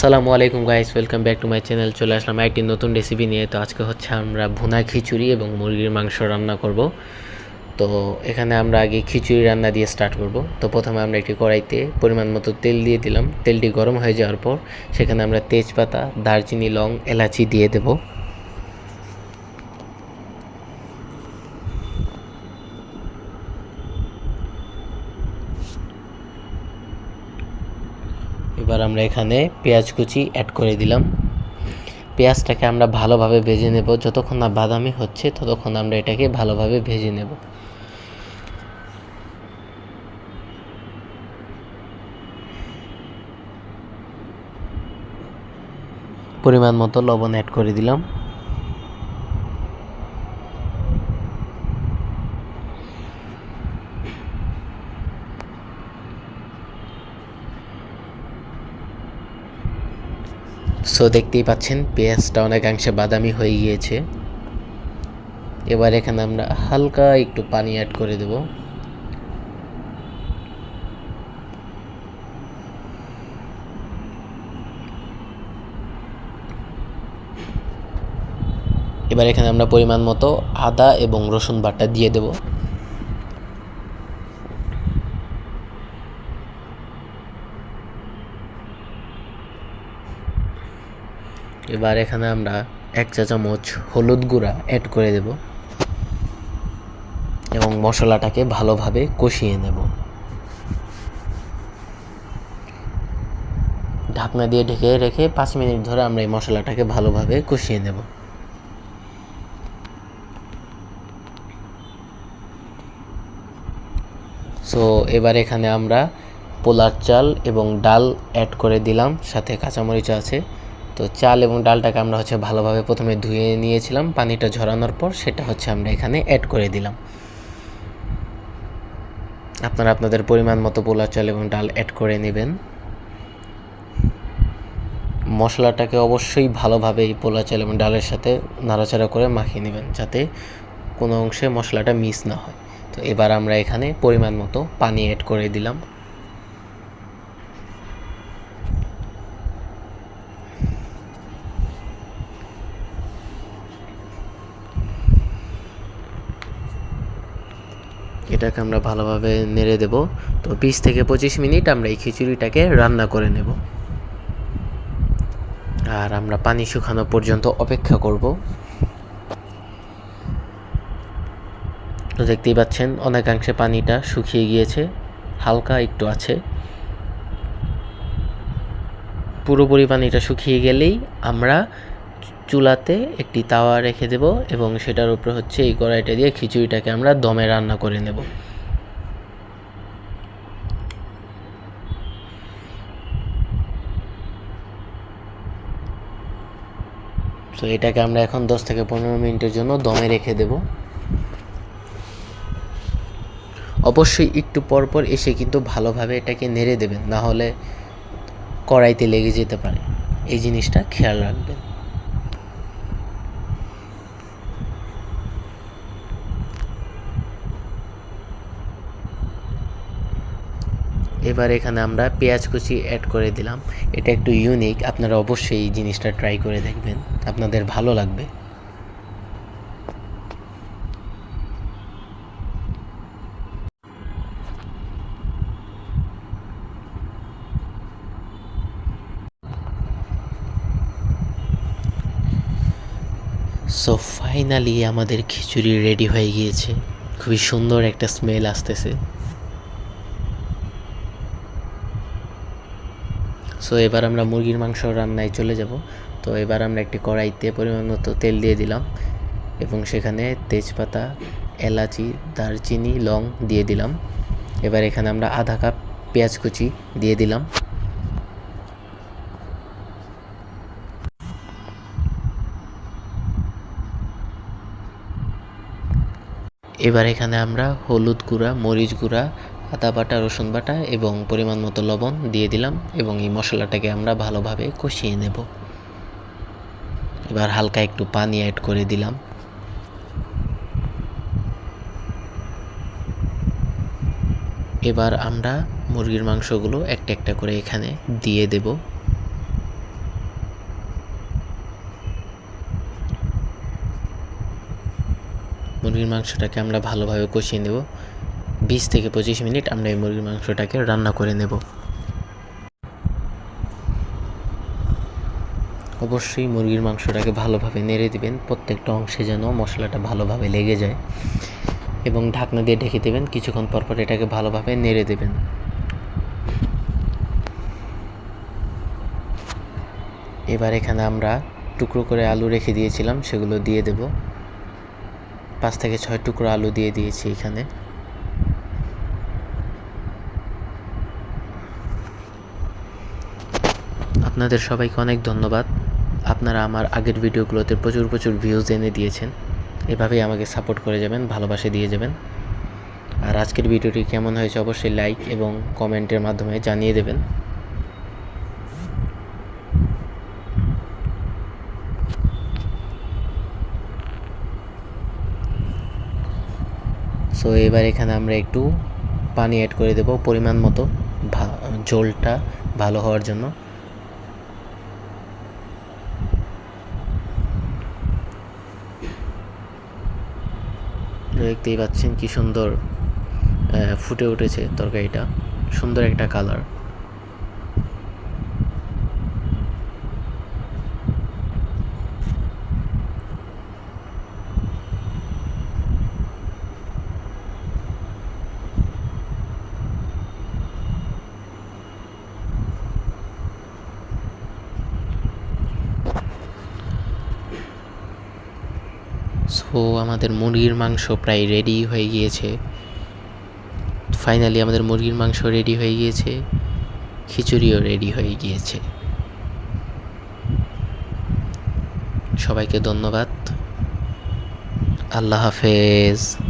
আসসালামু আলাইকুম guys welcome back to my channel চলে আসলাম একটি নতুন রেসিপি নিয়ে। তো আজকে হচ্ছে আমরা ভুনা খিচুড়ি এবং মুরগির মাংস রান্না করব। তো এখানে আমরা আগে খিচুড়ি রান্না দিয়ে স্টার্ট করব। তো প্রথমে আমরা একটি কড়াইতে পরিমাণ মতো তেল দিয়ে দিলাম। তেলটি গরম হয়ে যাওয়ার পর সেখানে আমরা তেজপাতা, দারচিনি, লং, এলাচি দিয়ে দেব। এবার আমরা এখানে পেঁয়াজ কুচি অ্যাড করে দিলাম। পেঁয়াজটাকে আমরা ভালোভাবে ভেজে নেব। যতক্ষণ না বাদামি হচ্ছে, ততক্ষণ আমরা এটাকে ভালোভাবে ভেজে নেব। পরিমাণ মতো লবণ অ্যাড করে দিলাম। সো দেখতেই পাচ্ছেন, পেঁয়াজটা অনেকাংশে বাদামি হয়ে গিয়েছে। এবার এখানে আমরা হালকা একটু পানি অ্যাড করে দেব। এবার এখানে আমরা পরিমাণ মতো আদা এবং রসুন বাটা দিয়ে দেব। এবার এখানে আমরা এক চা চামচ হলুদ গুঁড়া অ্যাড করে দেব এবং মশলাটাকে ভালোভাবে কষিয়ে নেব। ঢাকনা দিয়ে ঢেকে রেখে পাঁচ মিনিট ধরে আমরা এই মশলাটাকে ভালোভাবে কষিয়ে নেব। সো এবার এখানে আমরা পোলার চাল এবং ডাল অ্যাড করে দিলাম, সাথে কাঁচামরিচ আছে। তো চাল এবং ডালটাকে আমরা হচ্ছে ভালোভাবে প্রথমে ধুয়ে নিয়েছিলাম, পানিটা ঝরানোর পর সেটা হচ্ছে আমরা এখানে অ্যাড করে দিলাম। আপনারা আপনাদের পরিমাণ মতো পোলার চাল এবং ডাল অ্যাড করে নেবেন। মশলাটাকে অবশ্যই ভালোভাবে এই পোলা চাল এবং ডালের সাথে নাড়াচাড়া করে মাখিয়ে নেবেন, যাতে কোনো অংশে মশলাটা মিস না হয়। তো এবার আমরা এখানে পরিমাণ মতো পানি অ্যাড করে দিলাম। এটাকে আমরা ভালোভাবে নেড়ে দেব। তো বিশ থেকে পঁচিশ মিনিট আমরা এই খিচুড়িটাকে রান্না করে নেব। আর আমরা পানি শুকানো পর্যন্ত অপেক্ষা করব। তো দেখতেই পাচ্ছেন, অনেকাংশে পানিটা শুকিয়ে গিয়েছে, হালকা একটু আছে। পুরোপুরি পানিটা শুকিয়ে গেলেই আমরা চুলাতে একটি তাওয়া রেখে দেব এবং সেটার উপরে হচ্ছে এই কড়াইটা দিয়ে খিচুড়িটাকে আমরা দমে রান্না করে নেব। তো এটাকে আমরা এখন দশ থেকে পনেরো মিনিটের জন্য দমে রেখে দেব। অবশ্যই একটু পর পর এসে কিন্তু ভালোভাবে এটাকে নেড়ে দেবেন, না হলে কড়াইতে লেগে যেতে পারে। এই জিনিসটা খেয়াল রাখবেন। এবার এখানে আমরা পেঁয়াজ কুচি অ্যাড করে দিলাম। এটা একটু ইউনিক আপনারা অবশ্যই এই জিনিসটা ট্রাই করে দেখবেন। আপনাদের ভালো লাগবে। সো ফাইনালি আমাদের খিচুড়ি রেডি হয়ে গিয়েছে। খুবই সুন্দর একটা স্মেল আসতেছে। সো এবার আমরা মুরগির মাংস রান্নায় চলে যাব। তো এবার আমরা একটি কড়াইতে পরিমাণ মতো তেল দিয়ে দিলাম এবং সেখানে তেজপাতা, এলাচি, দারচিনি, লং দিয়ে দিলাম। এবার এখানে আমরা আধা কাপ পেঁয়াজ কুচি দিয়ে দিলাম। এবার এখানে আমরা হলুদ গুঁড়া, মরিচ গুঁড়া আদা বাটা, রসুন বাটা এবং পরিমাণ মতো লবণ দিয়ে দিলাম এবং এই মশলাটাকে আমরা ভালোভাবে কষিয়ে নেব। এবার হালকা একটু পানি অ্যাড করে দিলাম। এবার আমরা মুরগির মাংসগুলো একটা একটা করে এখানে দিয়ে দেব। মুরগির মাংসটাকে আমরা ভালোভাবে কষিয়ে নেব। বিশ থেকে পঁচিশ মিনিট আমরা এই মুরগির মাংসটাকে রান্না করে নেব। অবশ্যই মুরগির মাংসটাকে ভালোভাবে নেড়ে দিবেন, প্রত্যেকটা অংশে যেন মশলাটা ভালোভাবে লেগে যায় এবং ঢাকনা দিয়ে ঢেকে দেবেন, কিছুক্ষণ পর পর এটাকে ভালোভাবে নেড়ে দেবেন। এবার এখানে আমরা টুকরো করে আলু রেখে দিয়েছিলাম, সেগুলো দিয়ে দেব। পাঁচ থেকে ছয় টুকরো আলু দিয়ে দিয়েছি এখানে। আপনাদের সবাইকে অনেক ধন্যবাদ। আপনারা আমার আগের ভিডিওগুলোতে প্রচুর প্রচুর ভিউজ এনে দিয়েছেন। এভাবেই আমাকে সাপোর্ট করে যাবেন, ভালোবাসে দিয়ে যাবেন। আর আজকের ভিডিওটি কেমন হয়েছে অবশ্যই লাইক এবং কমেন্টের মাধ্যমে জানিয়ে দেবেন। সো এবার এখানে আমরা একটু পানি অ্যাড করে দেব পরিমাণ মতো ঝোলটা ভালো হওয়ার জন্য। দেখতেই পাচ্ছেন কি সুন্দর ফুটে উঠেছে তরকারিটা। সুন্দর একটা কালার সো আমাদের মুরগির মাংস প্রায় রেডি হয়ে গিয়েছে। ফাইনালি আমাদের মুরগির মাংস রেডি হয়ে গিয়েছে। খিচুড়িও রেডি হয়ে গিয়েছে। সবাইকে ধন্যবাদ। আল্লাহ হাফেজ।